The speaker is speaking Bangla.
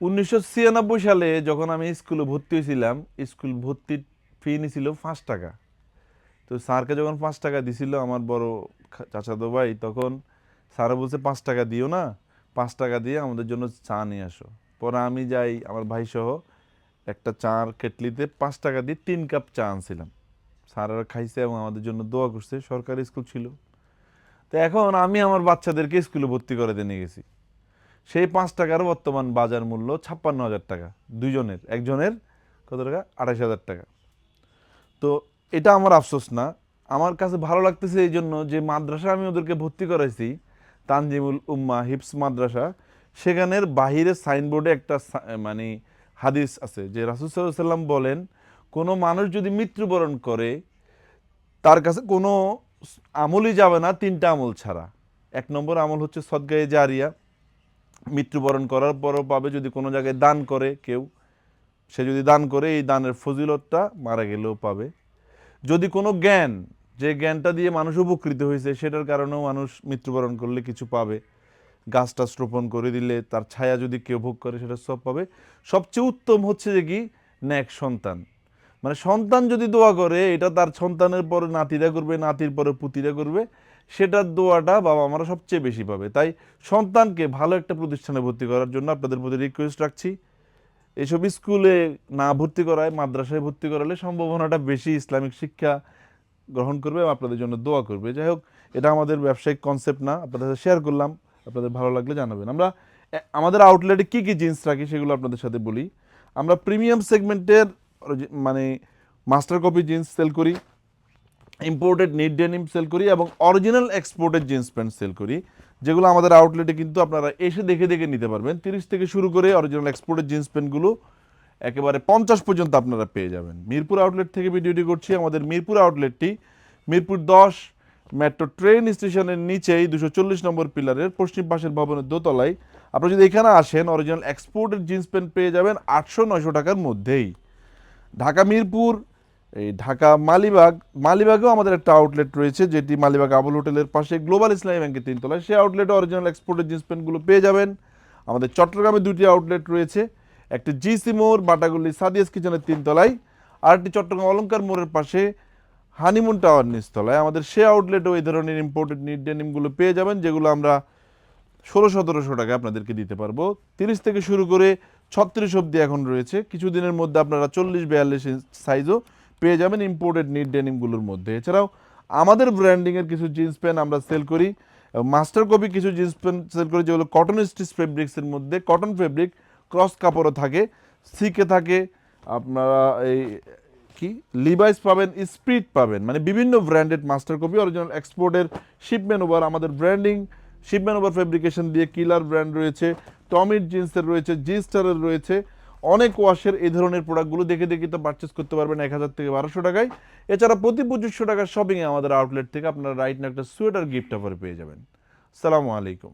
উনিশশো ছিয়ানব্বই সালে যখন আমি স্কুলে ভর্তি হয়েছিলাম, স্কুল ভর্তির ফি নিছিল পাঁচ টাকা। তো স্যারকে যখন পাঁচ টাকা দিছিল, আমার বড় চাচাতো ভাই, তখন স্যার বলছে, পাঁচ টাকা দিও না, পাঁচ টাকা দিয়ে আমাদের জন্য চা নিয়ে আসো। পরে আমি যাই, আমার ভাই সহ একটা চার কেটলিতে পাঁচ টাকা দিয়ে তিন কাপ চা আনছিলাম। স্যাররা খাইছে এবং আমাদের জন্য দোয়া করছে, সরকারি স্কুল ছিল। তো এখন আমি আমার বাচ্চাদেরকে স্কুলে ভর্তি করে দিয়ে নিয়ে গেছি। সেই পাঁচ টাকার বর্তমান বাজার মূল্য ছাপ্পান্ন হাজার টাকা। দুইজনের, একজনের কত টাকা? আঠাশ হাজার টাকা। তো এটা আমার আফসোস না। আমার কাছে ভালো লাগতেছে এই জন্য যে মাদ্রাসা আমি ওদেরকে ভর্তি করাইছি, তানজিমুল উম্মা হিপস মাদ্রাসা, সেখানের বাহিরে সাইনবোর্ডে একটা মানে হাদিস আছে যে রাসুল সাল্লাম বলেন, কোনো মানুষ যদি মৃত্যুবরণ করে, তার কাছে কোনো আমলই যাবে না তিনটা আমল ছাড়া। এক নম্বর আমল হচ্ছে সদগায়ে জারিয়া। মৃত্যুবরণ করার পরও পাবে যদি কোনো জায়গায় দান করে কেউ। সে যদি দান করে, এই দানের ফজিলতটা মারা গেলেও পাবে। যদি কোনো জ্ঞান, যে জ্ঞানটা দিয়ে মানুষ উপকৃত হয়েছে, সেটার কারণেও মানুষ মৃত্যুবরণ করলে কিছু পাবে। গাছটা রোপণ করে দিলে, তার ছায়া যদি কেউ ভোগ করে, সেটা সব পাবে। সবচেয়ে উত্তম হচ্ছে যে কি? ন্যাক সন্তান। মানে সন্তান যদি দোয়া করে, এটা তার সন্তানের পরে নাতিরা করবে, নাতির পরে পুতিরা করবে সেটার দোয়াটা বাবা আমরা সবচেয়ে বেশি পাবে। তাই সন্তানকে ভালো একটা প্রতিষ্ঠানে ভর্তি করার জন্য আপনাদের প্রতি রিকোয়েস্ট রাখছি। এসব স্কুলে না ভর্তি করায়, মাদ্রাসায় ভর্তি করালে সম্ভাবনাটা বেশি, ইসলামিক শিক্ষা গ্রহণ করবে এবং আপনাদের জন্য দোয়া করবে। যাই হোক, এটা আমাদের ব্যবসায়িক কনসেপ্ট না, আপনাদের সাথে শেয়ার করলাম, আপনাদের ভালো লাগলে জানাবেন। আমরা আমাদের আউটলেটে কী কী জিন্স রাখি সেগুলো আপনাদের সাথে বলি। আমরা প্রিমিয়াম সেগমেন্টের মানে মাস্টার কপি জিন্স সেল করি ইম্পোর্টেড নিট ডেনিম সেল করি এবং original exported jeans pant sale করি, যেগুলো আমাদের আউটলেটে কিন্তু আপনারা এসে দেখে দেখে নিতে পারবেন। তিরিশ থেকে শুরু করে অরিজিনাল এক্সপোর্টেড জিন্স প্যান্টগুলো একেবারে পঞ্চাশ পর্যন্ত আপনারা পেয়ে যাবেন। মিরপুর আউটলেট থেকে ভিডিওটি করছি। আমাদের মিরপুর আউটলেটটি মিরপুর দশ মেট্রো ট্রেন স্টেশনের নিচেই দুশো চল্লিশ নম্বর পিলারের পশ্চিম পাশের ভবনের দোতলায়। আপনারা যদি এখানে আসেন অরিজিনাল এক্সপোর্টেড জিন্স প্যান্ট পেয়ে যাবেন আটশো নয়শো টাকার মধ্যেই। ঢাকা মিরপুর, এই ঢাকা মালিবাগ, মালিবাগেও আমাদের একটা আউটলেট রয়েছে, যেটি মালিবাগ আবুল হোটেলের পাশে গ্লোবাল ইসলামী ব্যাংকের তিনতলায়। সেই আউটলেটে অরিজিনাল এক্সপোর্টের জিন্স প্যান্টগুলো পেয়ে যাবেন। আমাদের চট্টগ্রামে দুটি আউটলেট রয়েছে, একটি জিসি মোড় বাটাগুলি সাদিয়াস কিচেনের তিনতলায় আর একটি চট্টগ্রাম অলঙ্কার মোড়ের পাশে হানিমুন টাওয়ার নিচতলায়। আমাদের সে আউটলেটও এই ধরনের ইম্পোর্টেড নিট ডেনিমগুলো পেয়ে যাবেন, যেগুলো আমরা ষোলো সতেরোশো টাকা আপনাদেরকে দিতে পারব। তিরিশ থেকে শুরু করে ছত্রিশ অব্দি এখন রয়েছে। কিছুদিনের মধ্যে আপনারা চল্লিশ বিয়াল্লিশ সাইজও পেয়ে যাবেন ইম্পোর্টেড নিট ডেনিমগুলোর মধ্যে। এছাড়াও আমাদের ব্র্যান্ডিংয়ের কিছু জিন্স প্যান্ট আমরা সেল করি। মাস্টার কপি কিছু জিন্স প্যান্ট সেল করি, যেগুলো কটন স্টিচ ফেব্রিক্সের মধ্যে কটন ফেব্রিক ক্রস কাপড়ও থাকে সিকে থাকে, আপনারা এই কি? লিভাইস পাবেন স্পিড পাবেন। মানে বিভিন্ন ব্র্যান্ডেড মাস্টার কপি অরিজিনাল এক্সপোর্টের শিপমেন ওভার আমাদের ব্র্যান্ডিং শিপমেন ওভার ফেব্রিকেশন দিয়ে কিলার ব্র্যান্ড রয়েছে টমির জিন্সের রয়েছে জি স্টারের রয়েছে। অনেক ওয়াশের এই ধরনের প্রোডাক্টগুলো দেখে দেখে তো পারচেস করতে পারবেন এক হাজার থেকে বারোশো টাকায়। এছাড়া প্রতি পঁচিশশো টাকার শপিংয়ে আমাদের আউটলেট থেকে আপনারা রাইট না একটা সোয়েটার গিফট অফার পেয়ে যাবেন। সালামু আলাইকুম।